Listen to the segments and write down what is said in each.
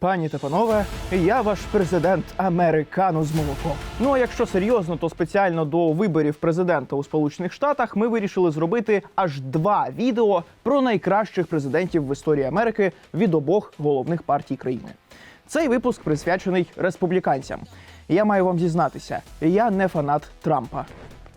Пані та панове, я ваш президент Американу з молоком. Ну а якщо серйозно, то спеціально до виборів президента у Сполучених Штатах ми вирішили зробити аж два відео про найкращих президентів в історії Америки від обох головних партій країни. Цей випуск присвячений республіканцям. Я маю вам зізнатися, я не фанат Трампа.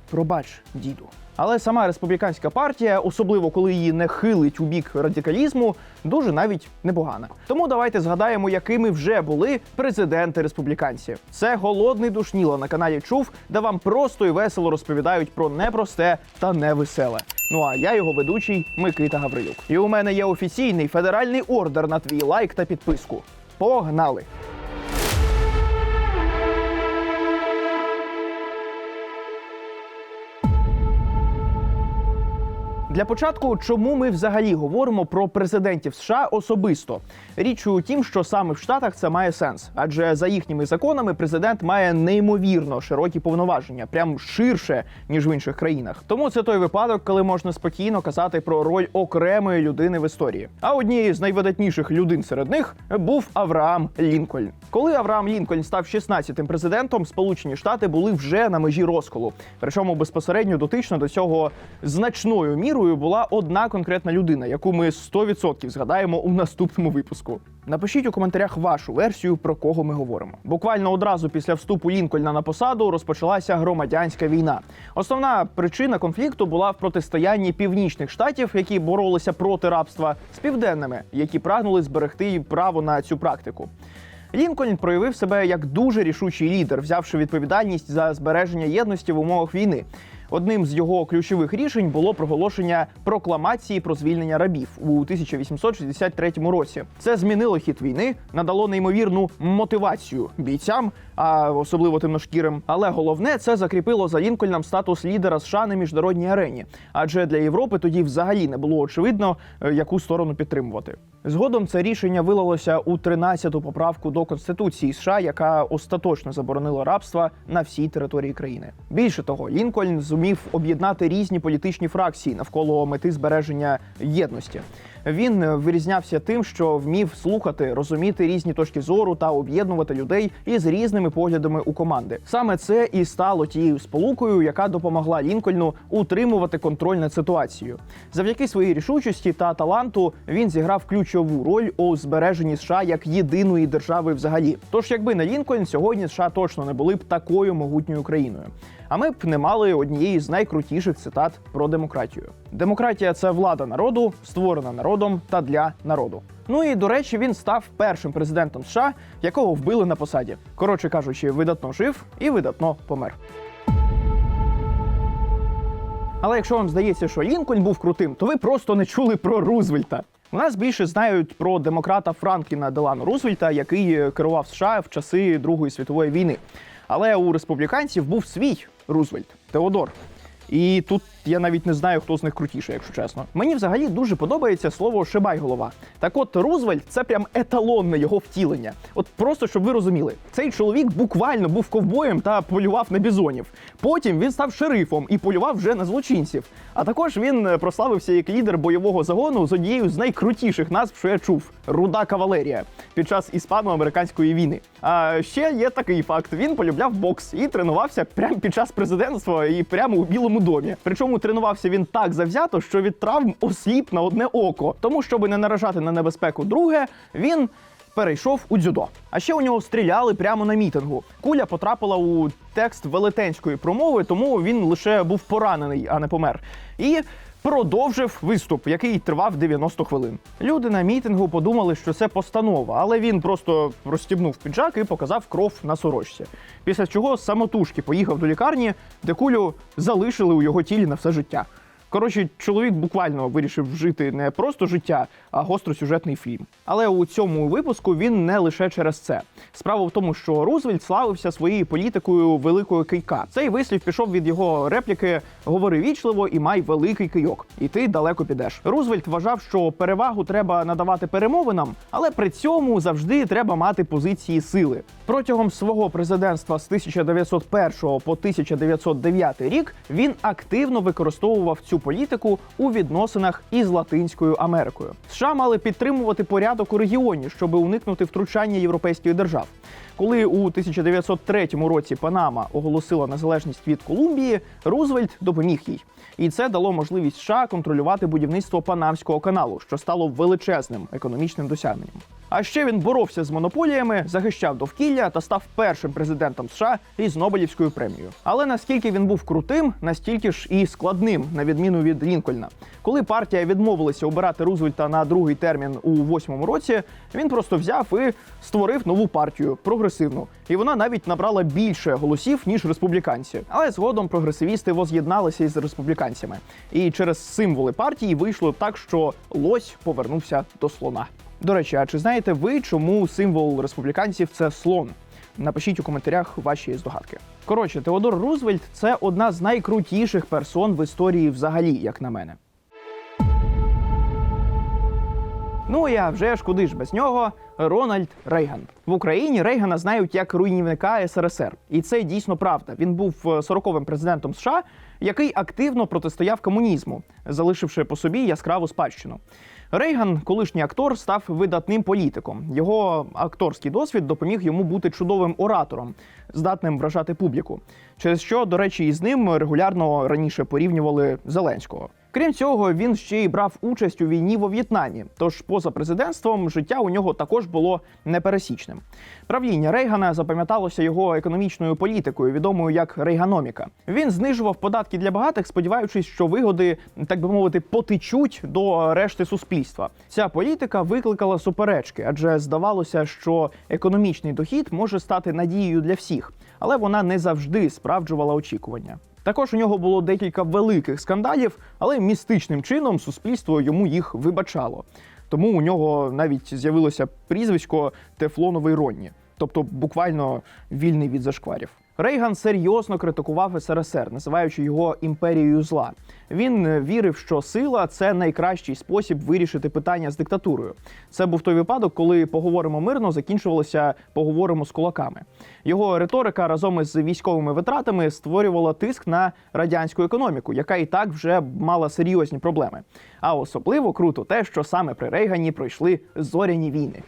Пробач, діду. Але сама республіканська партія, особливо коли її не хилить у бік радикалізму, дуже навіть непогана. Тому давайте згадаємо, якими вже були президенти республіканців. Це голодний душніло на каналі Чув, де вам просто і весело розповідають про непросте та невеселе. Ну а я його ведучий Микита Гаврилюк. І у мене є офіційний федеральний ордер на твій лайк та підписку. Погнали! Для початку, чому ми взагалі говоримо про президентів США особисто? Річ у тім, що саме в Штатах це має сенс, адже за їхніми законами президент має неймовірно широкі повноваження, прям ширше ніж в інших країнах. Тому це той випадок, коли можна спокійно казати про роль окремої людини в історії. А однією з найвидатніших людин серед них був Авраам Лінкольн. Коли Авраам Лінкольн став 16-тим президентом, Сполучені Штати були вже на межі розколу. Причому безпосередньо дотично до цього значною мірою була одна конкретна людина, яку ми 100% згадаємо у наступному випуску. Напишіть у коментарях вашу версію, про кого ми говоримо. Буквально одразу після вступу Лінкольна на посаду розпочалася громадянська війна. Основна причина конфлікту була в протистоянні північних штатів, які боролися проти рабства, з південними, які прагнули зберегти право на цю практику. Лінкольн проявив себе як дуже рішучий лідер, взявши відповідальність за збереження єдності в умовах війни. Одним з його ключових рішень було проголошення прокламації про звільнення рабів у 1863 році. Це змінило хід війни, надало неймовірну мотивацію бійцям, а особливо темношкірим. Але головне це закріпило за Лінкольном статус лідера США на міжнародній арені. Адже для Європи тоді взагалі не було очевидно, е, яку сторону підтримувати. Згодом це рішення вилилося у 13-ту поправку до конституції США, яка остаточно заборонила рабство на всій території країни. Більше того, Лінкольн зумів об'єднати різні політичні фракції навколо мети збереження єдності. Він е, вирізнявся тим, що вмів слухати, розуміти різні точки зору та об'єднувати людей із різними поглядами у команди. Саме це і стало тією сполукою, яка допомогла Лінкольну утримувати контроль над ситуацією. Завдяки своїй рішучості та таланту він зіграв ключову роль у збереженні США як єдиної держави взагалі. Тож, якби не Лінкольн, сьогодні США точно не були б такою могутньою країною. А ми б не мали однієї з найкрутіших цитат про демократію. Демократія це влада народу, створена народом та для народу. Ну і до речі, він став першим президентом США, якого вбили на посаді. Коротше кажучи, видатно жив і видатно помер. Але якщо вам здається, що Лінкольн був крутим, то ви просто не чули про Рузвельта. У нас більше знають про демократа Франкліна Делану Рузвельта, який керував США в часи Другої світової війни. Але у республіканців був свій Рузвельт Теодор. І тут я навіть не знаю, хто з них крутіше, якщо чесно. Мені взагалі дуже подобається слово шибайголова. Так от Рузвельт це прям еталонне його втілення. От просто щоб ви розуміли, цей чоловік буквально був ковбоєм та полював на бізонів. Потім він став шерифом і полював вже на злочинців. А також він е, прославився як лідер бойового загону з однією з найкрутіших назв, що я чув руда кавалерія під час іспано-американської війни. А ще є такий факт: він полюбляв бокс і тренувався прямо під час президентства і прямо у Білому домі. Причому тренувався він так завзято, що від травм осліп на одне око. Тому, щоб не наражати на небезпеку друге, він. Перейшов у дзюдо. А ще у нього стріляли прямо на мітингу. Куля потрапила у текст велетенської промови, тому він лише був поранений, а не помер. І продовжив виступ, який тривав 90 хвилин. Люди на мітингу подумали, що це постанова, але він просто розстібнув піджак і показав кров на сорочці. Після чого самотужки поїхав до лікарні, де кулю залишили у його тілі на все життя. Коротше, чоловік буквально вирішив жити не просто життя, а гостросюжетний фільм. Але у цьому випуску він не лише через це. Справа в тому, що Рузвельт славився своєю політикою великого кийка. Цей вислів пішов від його репліки Говори вічливо і май великий кийок, і ти далеко підеш. Рузвельт вважав, що перевагу треба надавати перемовинам, але при цьому завжди треба мати позиції сили. Протягом свого президентства з 1901 по 1909 рік він активно використовував цю політику у відносинах із Латинською Америкою. США мали підтримувати порядок у регіоні, щоб уникнути втручання європейських держав. Коли у 1903 році Панама оголосила незалежність від Колумбії, Рузвельт допоміг їй. І це дало можливість США контролювати будівництво Панамського каналу, що стало величезним економічним досягненням. А ще він боровся з монополіями, захищав довкілля та став першим президентом США із Нобелівською премією. Але наскільки він був крутим, настільки ж і складним, на відміну від Лінкольна. Коли партія відмовилася обирати Рузвельта на другий термін у восьмому році, він просто взяв і створив нову партію прогресивну. І вона навіть набрала більше голосів ніж республіканці. Але згодом прогресивісти воз'єдналися із республіканцями. І через символи партії вийшло так, що лось повернувся до слона. До речі, а чи знаєте ви, чому символ республіканців це слон? Напишіть у коментарях ваші здогадки. Коротше, Теодор Рузвельт це одна з найкрутіших персон в історії взагалі, як на мене. Ну і а вже ж куди ж без нього Рональд Рейган в Україні Рейгана знають як руйнівника СРСР, і це дійсно правда. Він був 40-м президентом США, який активно протистояв комунізму, залишивши по собі яскраву спадщину. Рейган, колишній актор, став видатним політиком. Його акторський досвід допоміг йому бути чудовим оратором, здатним вражати публіку. Через що, до речі, із ним регулярно раніше порівнювали Зеленського. Крім цього, він ще й брав участь у війні во В'єтнамі. Тож, поза президентством, життя у нього також було непересічним. Правління Рейгана запам'яталося його економічною політикою, відомою як рейганоміка. Він знижував податки для багатих, сподіваючись, що вигоди, так би мовити, потечуть до решти суспільства. Ця політика викликала суперечки, адже здавалося, що економічний дохід може стати надією для всіх, але вона не завжди справджувала очікування. Також у нього було декілька великих скандалів, але містичним чином суспільство йому їх вибачало. Тому у нього навіть з'явилося прізвисько Тефлоновий Ронні, тобто буквально вільний від зашкварів. Рейган серйозно критикував СРСР, називаючи його імперією зла. Він вірив, що сила це найкращий спосіб вирішити питання з диктатурою. Це був той випадок, коли поговоримо мирно, закінчувалося поговоримо з кулаками. Його риторика разом із військовими витратами створювала тиск на радянську економіку, яка і так вже мала серйозні проблеми. А особливо круто те, що саме при Рейгані пройшли зоряні війни.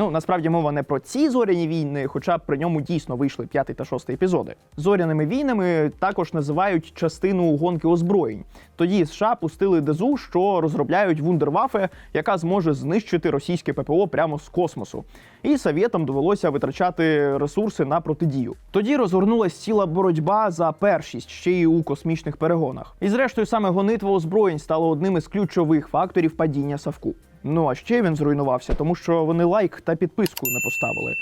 Ну насправді мова не про ці зоряні війни, хоча при ньому дійсно вийшли п'ятий та шостий епізоди. Зоряними війнами також називають частину гонки озброєнь. Тоді США пустили дезу, що розробляють вундервафе, яка зможе знищити російське ППО прямо з космосу. І совєтам довелося витрачати ресурси на протидію. Тоді розгорнулась ціла боротьба за першість ще й у космічних перегонах. І зрештою саме гонитва озброєнь стало одним із ключових факторів падіння Савку. Ну а ще він зруйнувався, тому що вони лайк та підписку не поставили.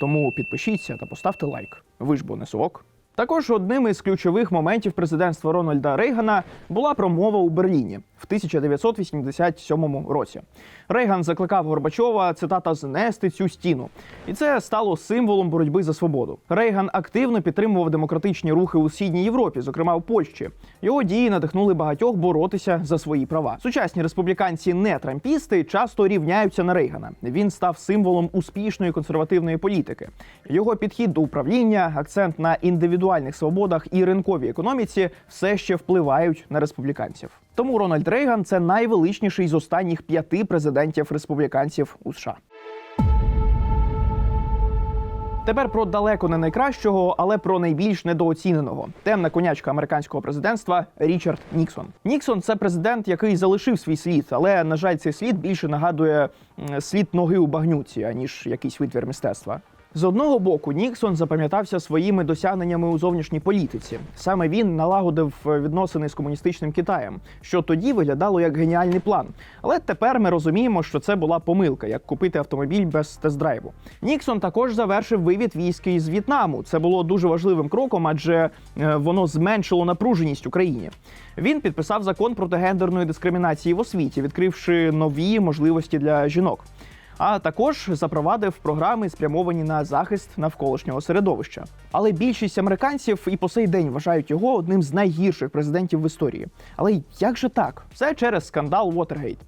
Тому підпишіться та поставте лайк. Ви ж бо не сок. Також одним із ключових моментів президентства Рональда Рейгана була промова у Берліні в 1987 році. Рейган закликав Горбачова цитата знести цю стіну, і це стало символом боротьби за свободу. Рейган активно підтримував демократичні рухи у східній Європі, зокрема у Польщі. Його дії надихнули багатьох боротися за свої права. Сучасні республіканці, не трампісти, часто рівняються на Рейгана. Він став символом успішної консервативної політики. Його підхід до управління, акцент на індивідуальних свободах і ринковій економіці все ще впливають на республіканців. Тому Рональд Рейган це найвеличніший з останніх п'яти президентів республіканців у США. Тепер про далеко не найкращого, але про найбільш недооціненого темна конячка американського президентства Річард Ніксон. Ніксон це президент, який залишив свій слід, але на жаль, цей слід більше нагадує слід ноги у багнюці, аніж якийсь витвір мистецтва. З одного боку, Ніксон запам'ятався своїми досягненнями у зовнішній політиці. Саме він налагодив відносини з комуністичним Китаєм, що тоді виглядало як геніальний план. Але тепер ми розуміємо, що це була помилка, як купити автомобіль без тест-драйву. Ніксон також завершив вивід військ із В'єтнаму. Це було дуже важливим кроком, адже е, воно зменшило напруженість у країні. Він підписав закон проти гендерної дискримінації в освіті, відкривши нові можливості для жінок. А також запровадив програми, спрямовані на захист навколишнього середовища. Але більшість американців і по сей день вважають його одним з найгірших президентів в історії. Але як же так? Все через скандал Watergate.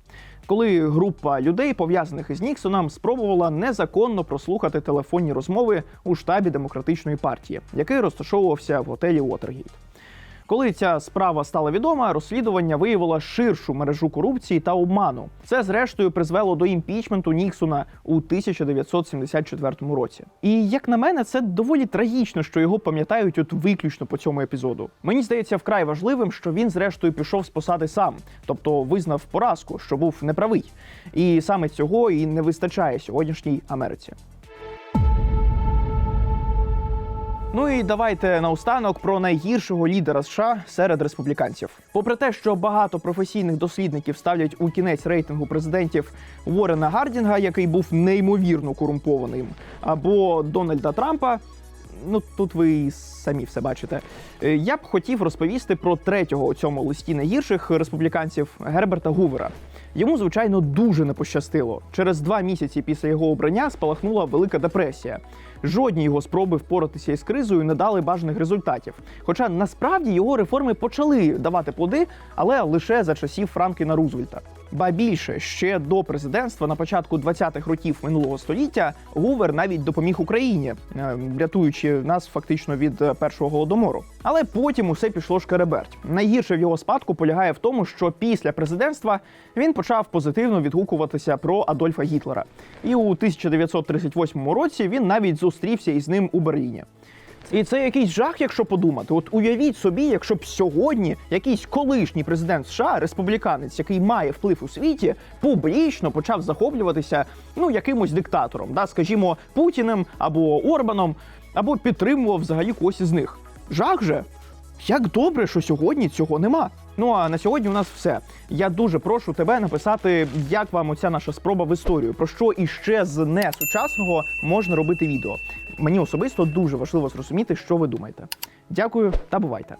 Коли група людей, пов'язаних із Ніксоном, спробувала незаконно прослухати телефонні розмови у штабі демократичної партії, який розташовувався в готелі Уотергейт. Коли ця справа стала відома, розслідування виявило ширшу мережу корупції та обману. Це зрештою призвело до імпічменту Ніксона у 1974 році. І як на мене, це доволі трагічно, що його пам'ятають от виключно по цьому епізоду. Мені здається вкрай важливим, що він зрештою пішов з посади сам, тобто визнав поразку, що був неправий. І саме цього і не вистачає сьогоднішній Америці. Ну і давайте наостанок про найгіршого лідера США серед республіканців. Попри те, що багато професійних дослідників ставлять у кінець рейтингу президентів Уоррена Гардінга, який був неймовірно корумпованим, або Дональда Трампа. Ну тут ви самі все бачите. Е, Я б хотів розповісти про третього у цьому листі найгірших республіканців Герберта Гувера. Йому, звичайно, дуже не пощастило. Через два місяці після його обрання спалахнула велика депресія. Жодні його спроби впоратися із кризою не дали бажаних результатів. Хоча насправді його реформи почали давати плоди, але лише за часів Франкліна Рузвельта. Ба більше ще до президентства на початку 20-х років минулого століття Гувер навіть допоміг Україні, е, рятуючи нас фактично від е, першого голодомору. Але потім усе пішло шкереберть. Найгірше в його спадку полягає в тому, що після президентства він почав позитивно відгукуватися про Адольфа Гітлера. І у 1938 році він навіть зустрівся із ним у Берліні. І це якийсь жах, якщо подумати. От уявіть собі, якщо б сьогодні якийсь колишній президент США, республіканець, який має вплив у світі, публічно почав захоплюватися ну якимось диктатором, да, скажімо, Путіним або Орбаном, або підтримував взагалі когось із них. Жах же. Як добре, що сьогодні цього нема. Ну а на сьогодні у нас все. Я дуже прошу тебе написати, як вам оця наша спроба в історію, про що іще з несучасного можна робити відео. Мені особисто дуже важливо зрозуміти, що ви думаєте. Дякую та бувайте.